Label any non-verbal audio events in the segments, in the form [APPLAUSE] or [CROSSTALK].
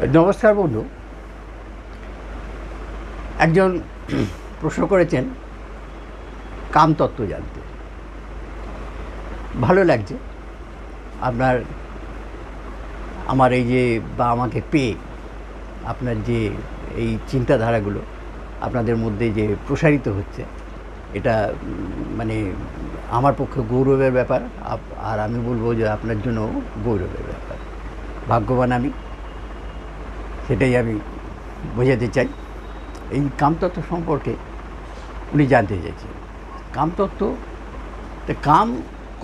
নমস্কার বন্ধু। একজন প্রশ্ন করেছেন, কামতত্ত্ব জানতে। ভালো লাগছে আপনার, আমার এই যে বা আমাকে পেয়ে, আপনার যে এই চিন্তাধারাগুলো আপনাদের মধ্যে যে প্রসারিত হচ্ছে, এটা মানে আমার পক্ষে গৌরবের ব্যাপার আর আমি বলব যে আপনার জন্য গৌরবের ব্যাপার। ভাগ্যবান আমি। সেটাই আমি বোঝাতে চাই। এই কামতত্ত্ব সম্পর্কে উনি জানতে চাইছেন কামতত্ত্ব, তা কাম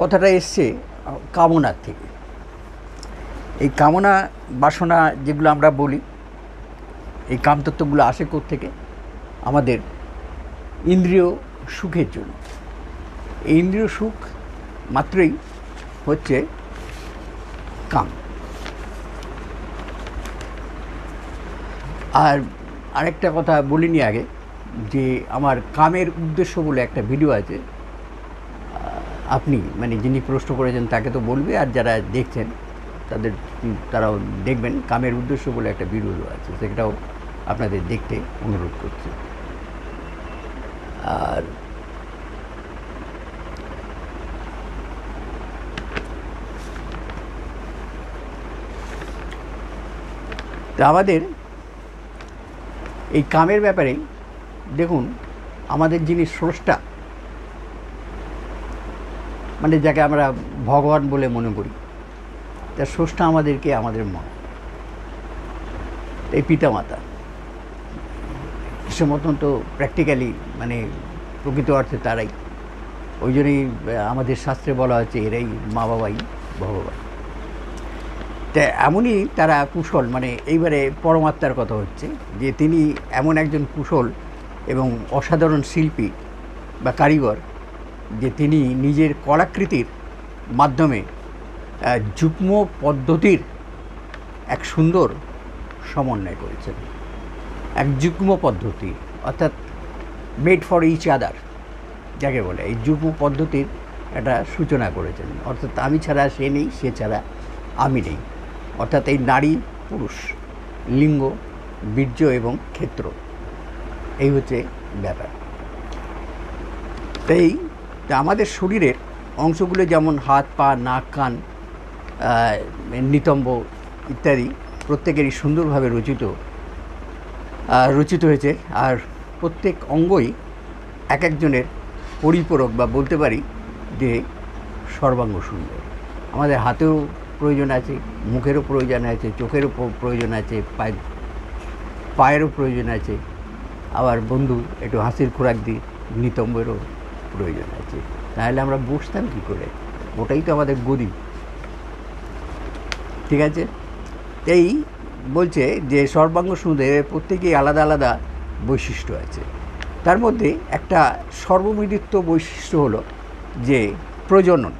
কথাটা এসছে কামনার থেকে। এই কামনা বাসনা যেগুলো আমরা বলি, এই কামতত্ত্বগুলো আসে থেকে আমাদের ইন্দ্রিয় সুখের জন্য। ইন্দ্রিয় সুখ মাত্রই হচ্ছে কাম। আর আরেকটা কথা বলিনি আগে, যে আমার কামের উদ্দেশ্য বলে একটা ভিডিও আছে। আপনি মানে যিনি প্রশ্ন করেছেন তাকে তো বলবে, আর যারা দেখছেন তাদের তারাও দেখবেন, কামের উদ্দেশ্য বলে একটা ভিডিও আছে, সেটাও আপনাদের দেখতে অনুরোধ করছি। আর আমাদের এই কামের ব্যাপারে দেখুন, আমাদের যিনি স্রষ্টা মানে যাকে আমরা ভগবান বলে মনে করি, তা স্রষ্টা আমাদেরকে আমাদের মা। এই পিতামাতা। সে মতন তো প্র্যাকটিক্যালি মানে প্রকৃত অর্থে তারাই। ওই জন্যই আমাদের শাস্ত্রে বলা হচ্ছে এরাই মা বাবাই ভগবান। তা এমনই তারা কুশল মানে এইবারে পরমাত্মার কথা হচ্ছে যে তিনি এমন একজন কুশল এবং অসাধারণ শিল্পী বা কারিগর যে তিনি নিজের কলাকৃতির মাধ্যমে যুগ্ম পদ্ধতির এক সুন্দর সমন্বয় করেছেন। এক যুগ্ম পদ্ধতি, অর্থাৎ মেড ফর ইচ আদার যাকে বলে। এই যুগ্ম পদ্ধতির একটা সূচনা করেছেন। অর্থাৎ আমি ছাড়া সে নেই, সে ছাড়া আমি নেই। অর্থাৎ এই নারী, পুরুষ, লিঙ্গ, বীর্য এবং ক্ষেত্র। এই হচ্ছে ব্যাপার। তা আমাদের শরীরের অংশগুলো যেমন হাত, পা, নাক, কান নিতম্ব ইত্যাদি প্রত্যেকেরই সুন্দরভাবে রচিত রচিত হয়েছে। আর প্রত্যেক অঙ্গই এক একজনের পরিপূরক বা বলতে পারি যে সর্বাঙ্গ সুন্দর। আমাদের হাতেও প্রয়োজন আছে, মুখেরও প্রয়োজন আছে, চোখেরও প্রয়োজন আছে, পায়ের, পায়েরও প্রয়োজন আছে। আবার বন্ধু, একটু হাসির খোরাক দিই, নিতম্বেরও প্রয়োজন আছে। তাহলে আমরা বসতাম কী করে? ওটাই তো আমাদের গদি। ঠিক আছে? এই বলছে যে সর্বাঙ্গ সুন্দরের প্রত্যেকেই আলাদা আলাদা বৈশিষ্ট্য আছে। তার মধ্যে একটা সর্বমিদিত্ব বৈশিষ্ট্য হলো যে প্রজনন।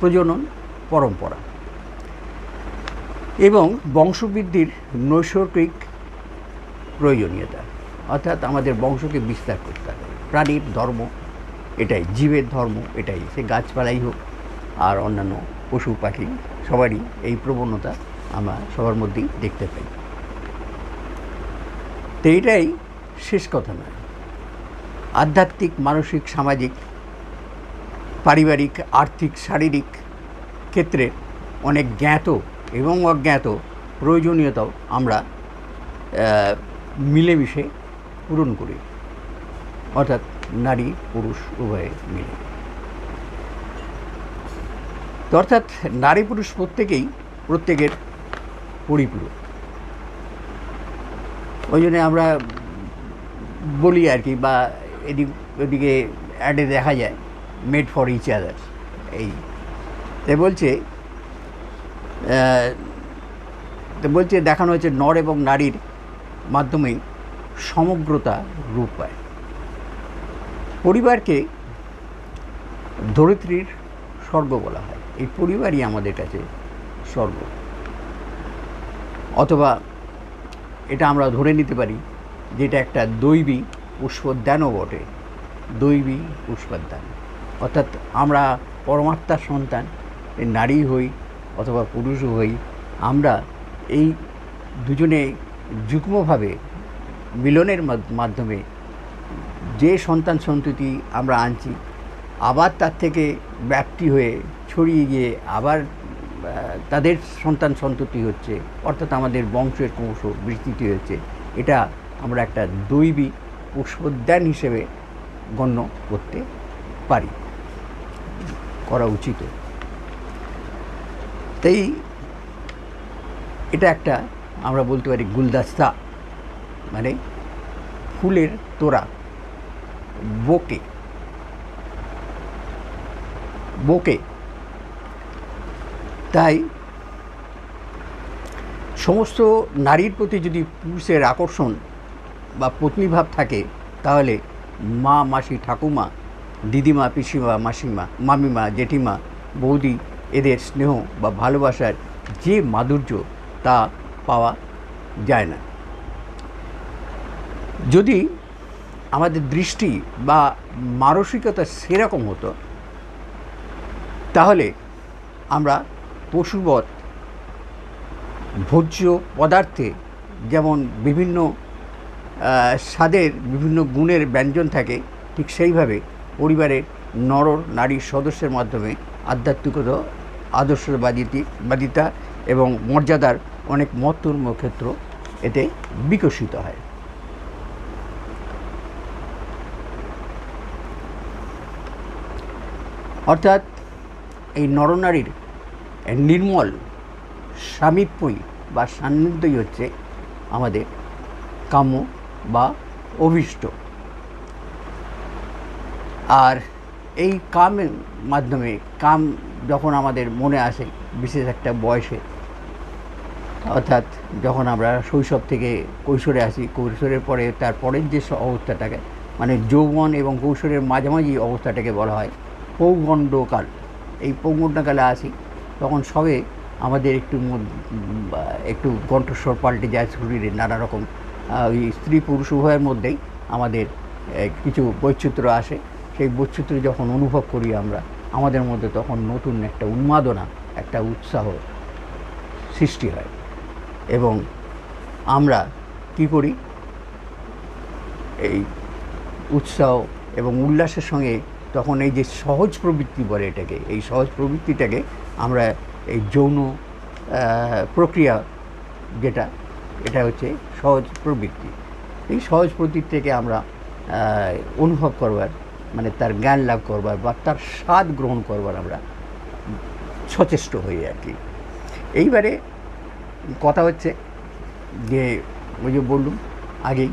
প্রজনন পরম্পরা। এবং বংশবৃদ্ধির নৈসর্গিক প্রয়োজনীয়তা, অর্থাৎ আমাদের বংশকে বিস্তার করতে হবে। প্রাণীর ধর্ম, এটাই জীবের ধর্ম, এটাই। সে গাছপালাই হোক আর অন্যান্য পশু, পাখি, সবারই এই প্রবণতা আমরা সবার মধ্যেই দেখতে পাই। তো এটাই শেষ কথা নয়। আধ্যাত্মিক, মানসিক, সামাজিক, পারিবারিক, আর্থিক, শারীরিক ক্ষেত্রে অনেক জ্ঞাত এবং অজ্ঞাত প্রয়োজনীয়তাও আমরা মিলেমিশে পূরণ করি। অর্থাৎ নারী, পুরুষ, উভয়ে মিলে। তো অর্থাৎ নারী, পুরুষ প্রত্যেকেই প্রত্যেকের পরিপূরক। ওই জন্যে আমরা বলি আর কি, বা এদিক, ওদিকে অ্যাডে দেখা যায় মেড ফর ইচ আদার এই তাই বলছে বলছে, দেখানো হয়েছে নর এবং নারীর মাধ্যমে সমগ্রতা রূপ পায়। পরিবারকে ধরিত্রীর স্বর্গ বলা হয়। এই পরিবারই আমাদের কাছে স্বর্গ। অথবা এটা আমরা ধরে নিতে পারি, যেটা একটা দৈবী পুষ্পোদ্যানও বটে। দৈবী পুষ্পোদ্যান। অর্থাৎ আমরা পরমাত্মার সন্তান। নারী হই অথবা পুরুষ হই, আমরা এই দুজনে যুগ্মভাবে মিলনের মাধ- মাধ্যমে যে সন্তান সন্ততি আমরা আনছি, আবার তার থেকে ব্যাপ্তি হয়ে ছড়িয়ে গিয়ে আবার তাদের সন্তান সন্ততি হচ্ছে, অর্থাৎ আমাদের বংশের ক্রমশ বিস্তৃতি হচ্ছে এটা আমরা একটা দৈবিক পুষ্পোদ্যান হিসেবে গণ্য করতে পারি। করা উচিত। তাই এটা একটা আমরা বলতে পারি গুলদাস্তা মানে ফুলের তোড়া, বোকে বোকে। তাই সমস্ত নারীর প্রতি যদি পুরুষের আকর্ষণ বা পত্নীভাব থাকে, তাহলে মা, মাসি, ঠাকুমা, দিদিমা, পিসিমা, মাসিমা, মামিমা, জেঠিমা, বৌদি এদের স্নেহ বা ভালোবাসার যে মাধুর্য তা পাওয়া যায় না। যদি আমাদের দৃষ্টি বা মানসিকতা সেরকম হতো, তাহলে আমরা পশুবৎ ভোজ্য পদার্থে যেমন বিভিন্ন স্বাদের বিভিন্ন গুণের ব্যঞ্জন থাকে, ঠিক সেইভাবে পরিবারের নর নারী সদস্যের মাধ্যমে আধ্যাত্মিকতা, আদর্শবাদিতি, বাদিতা এবং মর্যাদার অনেক মহত্বপূর্ণ ক্ষেত্র এতে বিকশিত হয়। অর্থাৎ এই নরনারীর নির্মল স্বামীপ্যই বা সান্নিধ্যই হচ্ছে আমাদের কাম্য বা অভিষ্ট। আর এই কামের মাধ্যমে, কাম যখন আমাদের মনে আসে, বিশেষ একটা বয়সে, অর্থাৎ যখন আমরা শৈশব থেকে কৈশোরে আসি, কৈশোরের পরে তার পরের যে অবস্থাটাকে মানে যৌবন এবং কৈশোরের মাঝামাঝি অবস্থাটাকে বলা হয়, পৌগণ্ডকাল। এই পৌগণ্ডকালে আসি, তখন সবে আমাদের একটু একটু কণ্ঠস্বর পাল্টে যায় শরীরে নানা রকম স্ত্রী পুরুষ উভয়ের মধ্যেই আমাদের কিছু বৈচিত্র্য আসে। সেই বৈচিত্র্য যখন অনুভব করি আমরা, আমাদের মধ্যে তখন নতুন একটা উন্মাদনা, একটা উৎসাহ সৃষ্টি হয়। এবং আমরা কি করি? এই উৎসাহ এবং উল্লাসের সঙ্গে তখন এই যে সহজ প্রবৃত্তি বলে এটাকে, এই সহজ প্রবৃত্তিটাকে আমরা এই যৌন প্রক্রিয়া যেটা, এটা হচ্ছে সহজ প্রবৃত্তি। এই সহজ প্রবৃত্তি থেকে আমরা অনুভব করবার মানে তার জ্ঞান লাভ করবার বা তার স্বাদ গ্রহণ করবার আমরা সচেষ্ট হই আর কি। এইবারে কথা হচ্ছে যে ওই যে বললুম আগেই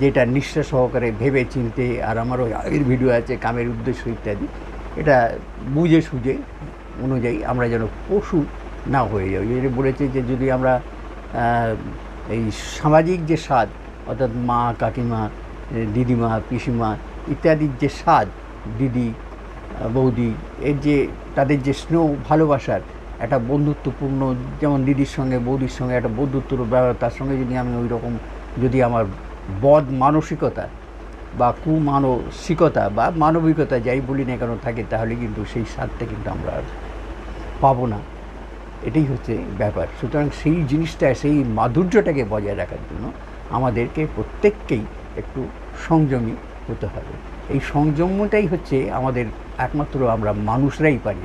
যেটা নিঃশ্বা সহকারে ভেবে চিনতে আর আমারও আগের ভিডিও আছে কামের উদ্দেশ্য ইত্যাদি, এটা বুঝে সুঝে অনুযায়ী আমরা যেন পশু না হয়ে যাই। যে বলেছে যে যদি আমরা এই সামাজিক যে স্বাদ, অর্থাৎ মা, কাকিমা দিদিমা, পিসিমা ইত্যাদির যে স্বাদ, দিদি, বৌদি, এর যে, তাদের যে স্নেহ ভালোবাসার একটা বন্ধুত্বপূর্ণ, যেমন দিদির সঙ্গে, বৌদির সঙ্গে একটা বন্ধুত্ব ব্যবহার তার সঙ্গে যদি আমি ওই রকম যদি আমার বদ মানসিকতা বা কুমানসিকতা বা মানবিকতা যাই বলি না কেন থাকে, তাহলে কিন্তু সেই স্বাদটা কিন্তু আমরা আর পাবো না। এটাই হচ্ছে ব্যাপার। সুতরাং সেই জিনিসটা, সেই মাধুর্যটাকে বজায় রাখার জন্য আমাদেরকে প্রত্যেককেই একটু সংযমী হতে হবে। এই সংযমটাই হচ্ছে আমাদের একমাত্র আমরা মানুষরাই পারি,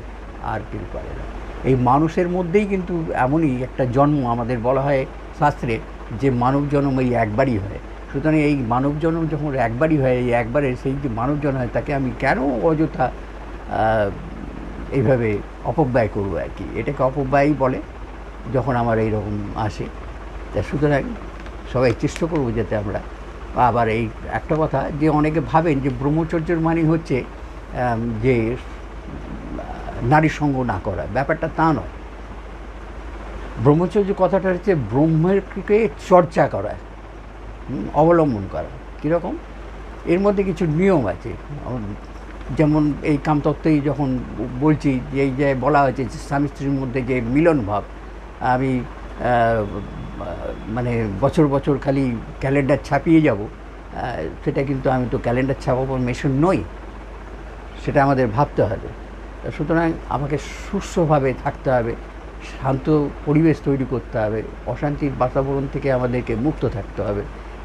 আর কেউ পারে না। এই মানুষের মধ্যেই কিন্তু এমনই একটা জন্ম আমাদের বলা হয় শাস্ত্রে যে মানব জন্ম এই একবারই হয়। সুতরাং এই মানব জন্ম যখন একবারই হয়, এই একবারে সেই যে মানব জন্ম হয়, তাকে আমি কেন অযথা এইভাবে অপব্যয় করব আর কি? এটাকে অপব্যয়ই বলে যখন আমার এইরকম আসে। তা সুতরাং সবাই চেষ্টা করব যাতে আমরা আবার এই একটা কথা যে অনেকে ভাবেন যে ব্রহ্মচর্যের মানে হচ্ছে যে নারী সঙ্গ না করা। ব্যাপারটা তা নয়। ব্রহ্মচর্য কথাটা হচ্ছে ব্রহ্মেরকে চর্চা করা অবলম্বন করা। কীরকম? এর মধ্যে কিছু নিয়ম আছে। যেমন এই কামতত্ত্বেই যখন বলছি, যে এই যে বলা হয়েছে স্বামী স্ত্রীর মধ্যে যে মিলন ভাব আমি মানে বছর বছর খালি ক্যালেন্ডার ছাপিয়ে যাব সেটা কিন্তু আমি তো ক্যালেন্ডার ছাপাবার মেশিন নই, সেটা আমাদের ভাবতে হবে। সুতরাং আমাকে সুস্থভাবে থাকতে হবে, শান্ত পরিবেশ তৈরি করতে হবে, অশান্তির বাতাবরণ থেকে আমাদেরকে মুক্ত থাকতে হবে।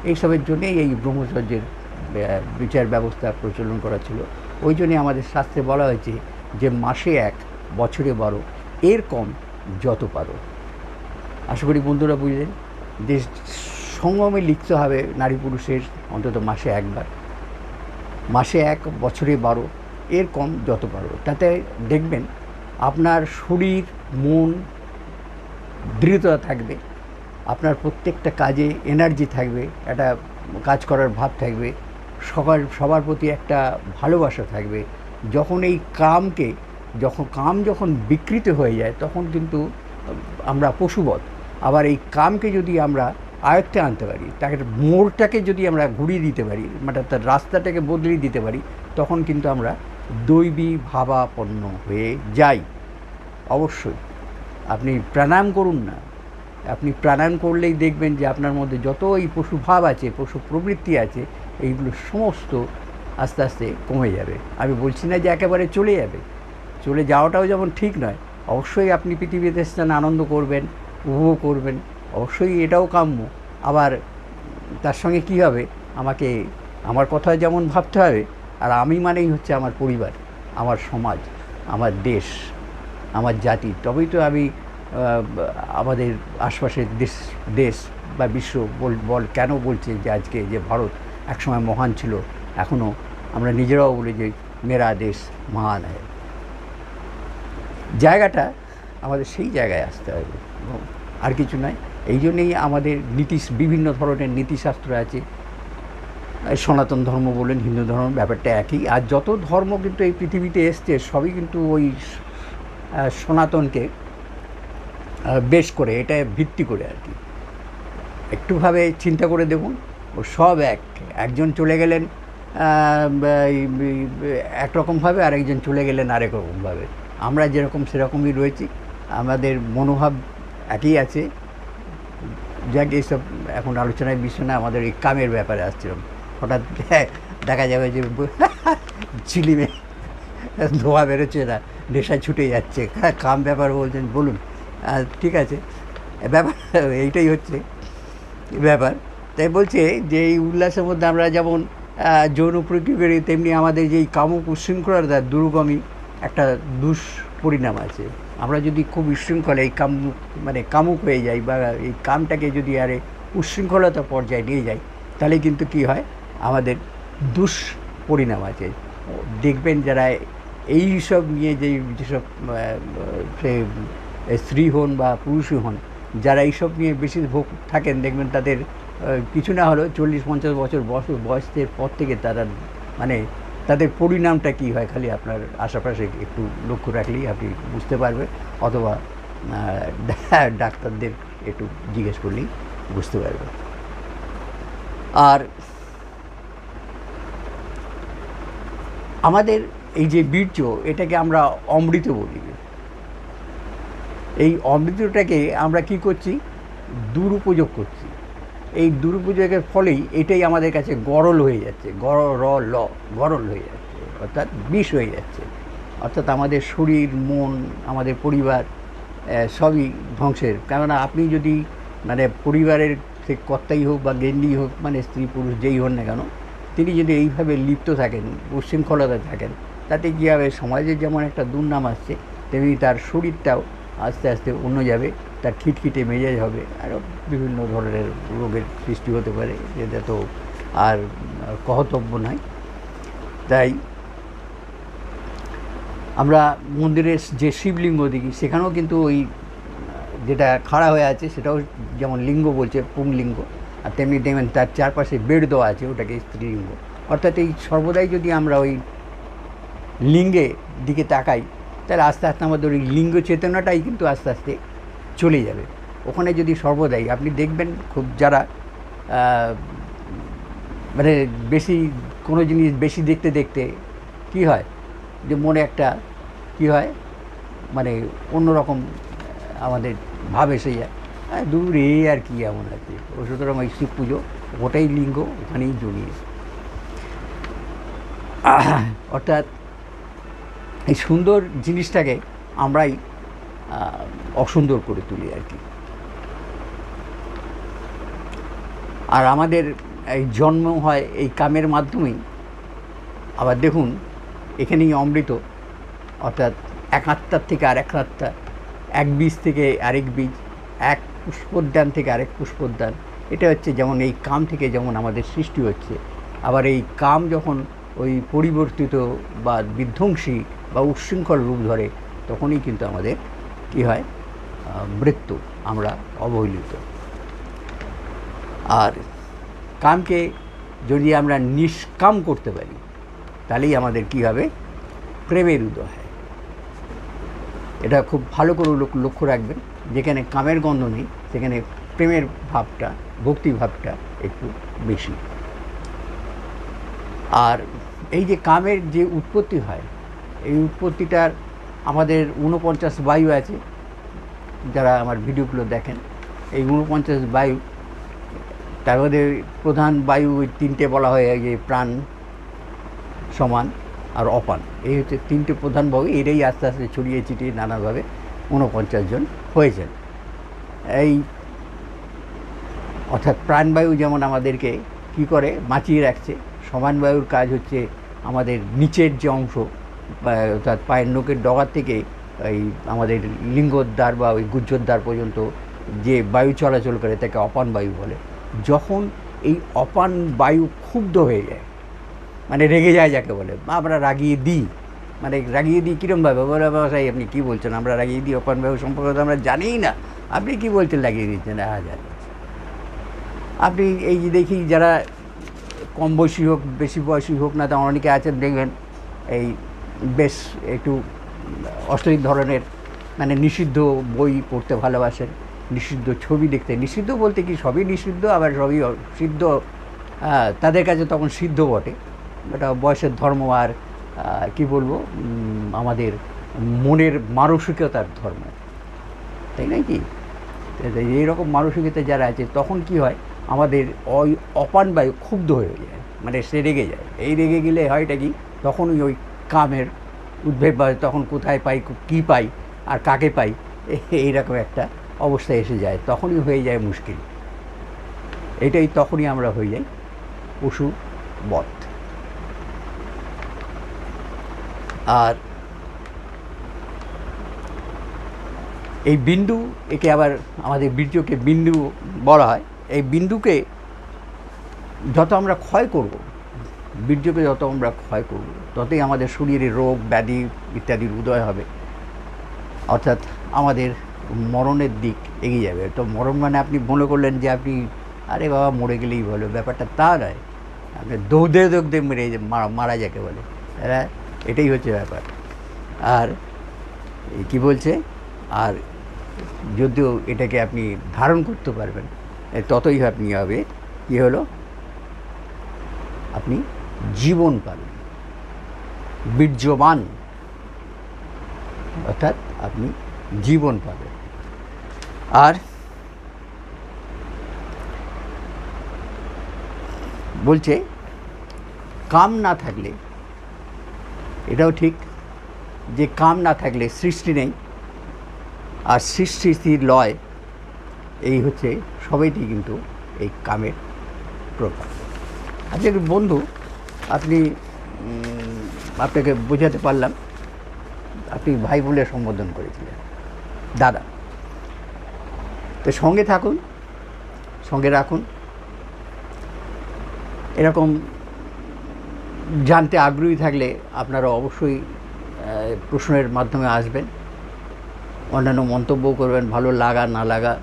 এইসবের জন্যেই এই ব্রহ্মচর্যের বিচার ব্যবস্থা প্রচলন করা ছিল। ওই জন্যে আমাদের শাস্ত্রে বলা হয়েছে যে মাসে এক, বছরে বারো এর কম যত পারো। আশা করি বন্ধুরা বুঝলেন যে সঙ্গমে লিখতে হবে নারী পুরুষের অন্তত মাসে একবার। মাসে এক, বছরে বারো, এর কম যত পারো তাতে দেখবেন আপনার শরীর, মন দৃঢ়তা থাকবে, আপনার প্রত্যেকটা কাজে এনার্জি থাকবে, একটা কাজ করার ভাব থাকবে, সবার সবার প্রতি একটা ভালোবাসা থাকবে। যখন এই কামকে, যখন, কাম যখন বিকৃত হয়ে যায়, তখন কিন্তু আমরা পশুবধ। আবার এই কামকে যদি আমরা আয়ত্তে আনতে পারি, তাকে মোড়টাকে যদি আমরা ঘুরিয়ে দিতে পারি মানে তার রাস্তাটাকে বদলিয়ে দিতে পারি, তখন কিন্তু আমরা দৈবী ভাবাপন্ন হয়ে যাই। অবশ্যই। আপনি প্রাণায়াম করুন না। আপনি প্রাণায়াম করলেই দেখবেন যে আপনার মধ্যে যত এই পশু ভাব আছে, পশু প্রবৃত্তি আছে, এইগুলো সমস্ত আস্তে আস্তে কমে যাবে। আমি বলছি না যে একেবারে চলে যাবে। চলে যাওয়াটাও যেমন ঠিক নয়, অবশ্যই আপনি পৃথিবীতে এসেছেন আনন্দ করবেন। উপভোগ করবেন। অবশ্যই এটাও কাম্য। আবার তার সঙ্গে কি হবে? আমাকে, আমার কথা যেমন ভাবতে হবে, আর আমি মানেই হচ্ছে আমার পরিবার, আমার সমাজ, আমার দেশ, আমার জাতি। তবেই তো আমি আমাদের আশপাশের দেশ দেশ বা বিশ্ব বল বল কেন বলছে যে আজকে যে ভারত একসময় মহান ছিল এখনও আমরা নিজেরাও বলি যে মেরা দেশ মহান হয়। জায়গাটা আমাদের সেই জায়গায় আসতে হবে। আর কিছু নয় এই জন্যেই আমাদের নীতি, বিভিন্ন ধরনের নীতিশাস্ত্র আছে। সনাতন ধর্ম বলেন, হিন্দু ধর্ম, ব্যাপারটা একই। আর যত ধর্ম কিন্তু এই পৃথিবীতে এসছে, সবই কিন্তু ওই সনাতনকে বেশ করে, এটা ভিত্তি করে আর কি। একটুভাবে চিন্তা করে দেখুন, ও সব এক। একজন চলে গেলেন একরকমভাবে আরেকজন চলে গেলেন আরেক রকমভাবে আমরা যেরকম সেরকমই রয়েছি। আমাদের মনোভাব একই আছে। যাক, এইসব এখন আলোচনায় বিষয় না, আমাদের এই কামের ব্যাপারে আসছিলাম হঠাৎ [LAUGHS] দেখা যাবে যে [LAUGHS] চিলিমে [LAUGHS] ধোয়া বেরোচ্ছে না নেশা ছুটে যাচ্ছে। কাম ব্যাপার বলছেন, বলুন। ঠিক আছে। ব্যাপার এইটাই হচ্ছে ব্যাপার। তাই বলছে যে, এই উল্লাসের মধ্যে আমরা যেমন যৌন প্রক্রিয়া করি তেমনি আমাদের যেই কামক উশৃঙ্খলতার দুর্গমী একটা দুষ্পরিণাম আছে। আমরা যদি খুব উশৃঙ্খল এই কাম মানে কামুক হয়ে যাই বা এই কামটাকে যদি আরে উশৃঙ্খলতা পর্যায়ে নিয়ে যাই, তাহলে কিন্তু কি হয়? আমাদের দুষ্পরিণাম আছে। দেখবেন যারা এই সব নিয়ে যে, যেসব সে স্ত্রী হন বা পুরুষই হন, যারা এইসব নিয়ে বেশি ভোগ থাকেন, দেখবেন তাদের কিছু না হলেও চল্লিশ, পঞ্চাশ বছর বয়স, বয়সের পর থেকে তারা মানে তাদের পরিণামটা কী হয় খালি আপনার আশেপাশে একটু লক্ষ্য রাখলেই আপনি বুঝতে পারবেন, অথবা [LAUGHS] ডাক্তারদের একটু জিজ্ঞেস করলেই বুঝতে পারবেন। আর আমাদের এই যে বীর্য, এটাকে আমরা অমৃত বলি। এই অমৃতটাকে আমরা কি করছি? দুরুপযোগ করছি। এই দুরুপযোগের ফলেই এটাই আমাদের কাছে গরল হয়ে যাচ্ছে গর র ল গরল হয়ে যাচ্ছে, অর্থাৎ বিষ হয়ে যাচ্ছে। অর্থাৎ আমাদের শরীর, মন, আমাদের পরিবার সবই ধ্বংসের। কেননা আপনি যদি মানে পরিবারের সে কর্তাই হোক বা গেন্ডি হোক মানে স্ত্রী, পুরুষ, যেই হন না কেন, তিনি যদি এইভাবে লিপ্ত থাকেন, উশৃঙ্খলতায় থাকেন, তাতে কী হবে? সমাজের যেমন একটা দুর্নাম আসছে, তেমনি তার শরীরটাও আস্তে আস্তে অন্য যাবে। তার খিটখিটে মেজাজ হবে, আরও বিভিন্ন ধরনের রোগের সৃষ্টি হতে পারে, যেটা তো আর কহতব্য নয়। তাই আমরা মন্দিরের যে শিবলিঙ্গ দেখি, সেখানেও কিন্তু ওই যেটা খাড়া হয়ে আছে, সেটাও যেমন লিঙ্গ বলছে, পুংলিঙ্গ, আর তেমনি দেখবেন তার চারপাশে বেড দেওয়া আছে, ওটাকে স্ত্রীলিঙ্গ। অর্থাৎ এই সর্বদাই যদি আমরা ওই লিঙ্গে দিকে তাকাই, তাহলে আস্তে আস্তে আমাদের ওই লিঙ্গ চেতনাটাই কিন্তু আস্তে আস্তে চলে যাবে। ওখানে যদি সর্বদাই, আপনি দেখবেন খুব যারা মানে বেশি, কোনো জিনিস বেশি দেখতে দেখতে কি হয়? যে মনে একটা কি হয়? মানে অন্যরকম আমাদের ভাব এসে যায়। হ্যাঁ দূর আর কি এমন আছে ও সুতরাং ওই শিব পুজো, ওটাই লিঙ্গ, ওখানেই জড়িয়ে। অর্থাৎ এই সুন্দর জিনিসটাকে আমরাই অসুন্দর করে তুলি আর কি। আর আমাদের এই জন্ম হয় এই কামের মাধ্যমেই। আবার দেখুন, এখানেই অমৃত, অর্থাৎ এক আত্মার থেকে আরেক আত্মা, এক বীজ থেকে আরেক বীজ, এক পুষ্পোদ্যান থেকে আরেক পুষ্পোদ্যান। এটা হচ্ছে যেমন এই কাম থেকে যেমন আমাদের সৃষ্টি হচ্ছে। আবার এই কাম যখন ওই পরিবর্তিত বা বিধ্বংসী বা উচ্ছৃঙ্খল রূপ ধরে, তখনই কিন্তু আমাদের কি হয়? মৃত্যু আমরা অবহেলিত। আর কামকে যদি আমরা নিষ্কাম করতে পারি, তাহলেই আমাদের কি হবে? প্রেমের উদয় হয়। এটা খুব ভালো করে লোক- লক্ষ্য রাখবেন। যেখানে কামের গন্ধ নেই, সেখানে প্রেমের ভাবটা, ভক্তি ভাবটা একটু বেশি। আর এই যে কামের যে উৎপত্তি হয়, এই উৎপত্তিটার আমাদের ঊনপঞ্চাশ বায়ু আছে, যারা আমার ভিডিওগুলো দেখেন, এই ঊনপঞ্চাশ বায়ু, তার মধ্যে প্রধান বায়ু ওই তিনটে বলা হয় যে প্রাণ সমান আর অপান। এই হচ্ছে তিনটে প্রধান বায়ু, এরাই আস্তে আস্তে ছড়িয়ে ছিটিয়ে নানাভাবে ঊনপঞ্চাশ জন হয়েছেন। এই অর্থাৎ প্রাণবায়ু যেমন আমাদেরকে কি করে? বাঁচিয়ে রাখছে। সমান বায়ুর কাজ হচ্ছে আমাদের নিচের যে অংশ অর্থাৎ পায়ের নোকের ডগার থেকে এই আমাদের লিঙ্গোদ্বার বা ওই গুজ্জোদ্বার পর্যন্ত যে বায়ু চলাচল করে তাকে অপান বায়ু বলে। যখন এই অপান বায়ু ক্ষুব্ধ হয়ে যায় মানে রেগে যায় যাকে বলে, আমরা রাগিয়ে দিই মানে রাগিয়ে দিই কীরমভাবে বলে বাসাই আপনি কী বলছেন? আমরা রাগিয়ে দিই অপান বায়ু সম্পর্কে তো আমরা জানিই না। আপনি কী বলছেন? লাগিয়ে দিচ্ছেন হ্যাঁ জানি আপনি এই যে দেখি যারা কম বয়সী হোক, বেশি বয়সী হোক না তেমন অনেকে আছেন, দেখবেন এই বেশ একটু, অশ্লীল ধরনের মানে নিষিদ্ধ বই পড়তে ভালোবাসেন নিষিদ্ধ ছবি দেখতে, নিষিদ্ধ বলতে কি সবই নিষিদ্ধ, আবার সবই সিদ্ধ তাদের কাছে তখন সিদ্ধ বটে। এটা বয়সের ধর্ম আর কি বলব আমাদের মনের মানসিকতার ধর্ম। তাই নয় কি? এইরকম মানসিকতা যারা আছে, তখন কি হয়, আমাদের ওই অপান বায়ু ক্ষুব্ধ হয়ে যায় মানে সে রেগে যায়। এই রেগে গেলে হয়টা কি? তখনই ওই কামের উদ্ভেদ বা তখন কোথায় পাই, কী পাই আর কাকে পাই এইরকম একটা অবস্থা এসে যায়। তখনই হয়ে যায় মুশকিল। এটাই তখনই আমরা হয়ে যাই পশু বধ। আর এই বিন্দু একে আবার আমাদের বীর্যকে বিন্দু বলা হয়। এই বিন্দুকে যত আমরা ক্ষয় করব বীর্যকে যত আমরা ক্ষয় করব, ততই আমাদের শরীরে রোগ, ব্যাধি ইত্যাদির উদয় হবে। অর্থাৎ আমাদের মরণের দিক এগিয়ে যাবে। তো মরণ মানে আপনি মনে করলেন যে আপনি, আরে বাবা, মরে গেলেই ভালো। ব্যাপারটা তা নয়। আপনি দৌড়ে দৌড়ে মেরে মারা যাকে বলে। হ্যাঁ এটাই হচ্ছে ব্যাপার। আর কি বলছে? আর যদিও এটাকে আপনি ধারণ করতে পারবেন ততই আপনি হবে, কী হলো? আপনি জীবন পাবেন বীর্যবান। অর্থাৎ আপনি জীবন পাবেন। আর বলছে, কাম না থাকলে, এটাও ঠিক, যে কাম না থাকলে সৃষ্টি নেই, আর সৃষ্টি স্থির লয়, এই হচ্ছে সবাইটি কিন্তু এই কামের প্রকার আপনার বন্ধু আপনি আপনাকে বোঝাতে পারলাম, আপনি ভাই বলে সম্বোধন করেছিলেন। দাদা। তো সঙ্গে থাকুন, সঙ্গে রাখুন। এরকম জানতে আগ্রহী থাকলে আপনারা অবশ্যই প্রশ্নের মাধ্যমে আসবেন। অন্যান্য মন্তব্য করবেন, ভালো লাগা, না লাগা।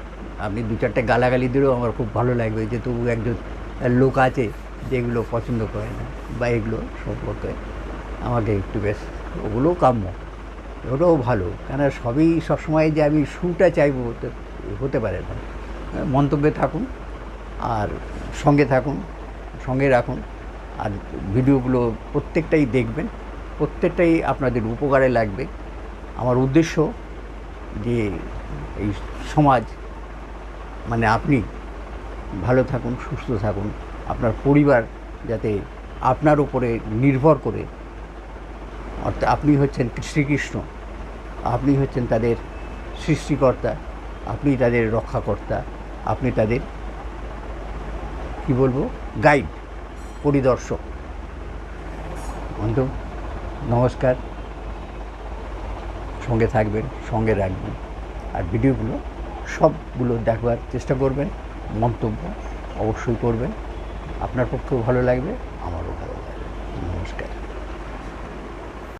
আপনি দু চারটে গালাগালি দিলেও আমার খুব ভালো লাগবে যে তবু একজন লোক আছে যেগুলো পছন্দ করে না বা এগুলো সম্পর্কে আমাকে একটু বেশ ওগুলোও কাম্য। ওটাও ভালো। কেন সবই সবসময় যে আমি শুটা চাইব হতে পারে না। মন্তব্যে থাকুন আর সঙ্গে থাকুন, সঙ্গে রাখুন আর ভিডিওগুলো প্রত্যেকটাই দেখবেন। প্রত্যেকটাই আপনাদের উপকারে লাগবে। আমার উদ্দেশ্য যে এই সমাজ মানে আপনি ভালো থাকুন, সুস্থ থাকুন। আপনার পরিবার যাতে আপনার উপরে নির্ভর করে। অর্থাৎ আপনি হচ্ছেন শ্রীকৃষ্ণ, আপনি হচ্ছেন তাদের সৃষ্টিকর্তা, আপনি তাদের রক্ষাকর্তা, আপনি তাদের, কি বলব গাইড পরিদর্শক। বন্ধু, নমস্কার। সঙ্গে থাকবেন, সঙ্গে রাখবেন। আর ভিডিওগুলো সবগুলো দেখবার চেষ্টা করবেন, মন্তব্য অবশ্যই করবেন। আপনার পক্ষেও ভালো লাগবে আমারও ভালো